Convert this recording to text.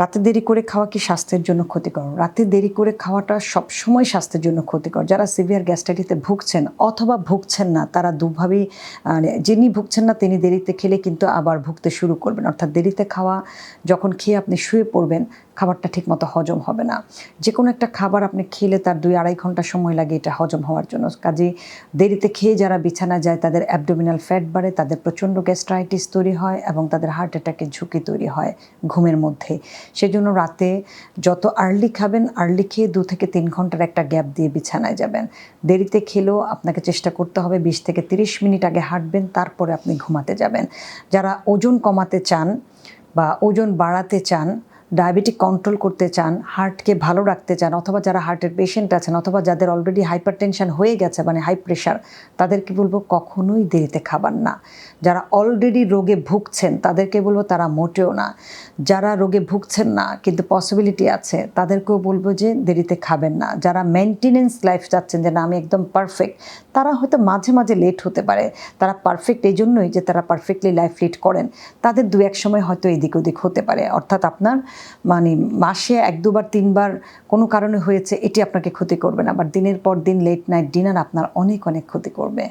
রাতে দেরি করে খাওয়া কি স্বাস্থ্যের জন্য ক্ষতিকর? রাতে দেরি করে খাওয়াটা সবসময় স্বাস্থ্যের জন্য ক্ষতিকর। যারা সিভিয়ার গ্যাস্ট্রাইটিসে ভুগছেন অথবা ভুগছেন না, তারা দুভাবেই যিনি ভুগছেন না তিনি দেরিতে খেলে কিন্তু আবার ভুগতে শুরু করবেন। অর্থাৎ দেরিতে খাওয়া, যখন খেয়ে আপনি শুয়ে পড়বেন, খাবারটা ঠিকমতো হজম হবে না। যে কোনো একটা খাবার আপনি খেলে তার দুই আড়াই ঘণ্টা সময় লাগে এটা হজম হওয়ার জন্য। কাজে দেরিতে খেয়ে যারা বিছানা যায়, তাদের অ্যাবডোমিনাল ফ্যাট বাড়ে, তাদের প্রচণ্ড গ্যাস্ট্রাইটিস তৈরি হয় এবং তাদের হার্ট অ্যাটাকের ঝুঁকি তৈরি হয় ঘুমের মধ্যে। সেজন্য রাতে যত আর্লি খাবেন আর্লি খেয়ে দু থেকে তিন ঘণ্টার একটা গ্যাপ দিয়ে বিছানায় যাবেন। দেরিতে খেলেও আপনাকে চেষ্টা করতে হবে বিশ থেকে তিরিশ মিনিট আগে হাঁটবেন, তারপরে আপনি ঘুমাতে যাবেন। যারা ওজন কমাতে চান বা ওজন বাড়াতে চান ডায়াবেটিক কন্ট্রোল করতে চান, হার্টকে ভালো রাখতে চান, অথবা যারা হার্টের পেশেন্ট আছেন, অথবা যাদের অলরেডি হাইপার টেনশন হয়ে গেছে মানে হাই প্রেশার তাদেরকে বলব কখনোই দেরিতে খাবার না। যারা অলরেডি রোগে ভুগছেন, তাদেরকে বলব তারা মোটেও না। যারা রোগে ভুগছেন না, কিন্তু পসিবিলিটি আছে, তাদেরকেও বলব যে দেরিতে খাবেন না। যারা মেনটেনেন্স লাইফ চাচ্ছেন যে না, আমি একদম পারফেক্ট তারা হয়তো মাঝে মাঝে লেট হতে পারে। তারা পারফেক্ট এই জন্যই যে তারা পারফেক্টলি লাইফ লিড করেন। তাদের দু এক সময় হয়তো এদিক ওদিক হতে পারে। অর্থাৎ আপনার মানে মাসে এক, দুবার, তিনবার কোনো কারণে হয়েছে, এটি আপনাকে ক্ষতি করবে না। আবার দিনের পর দিন লেট নাইট ডিনার আপনার অনেক অনেক ক্ষতি করবে।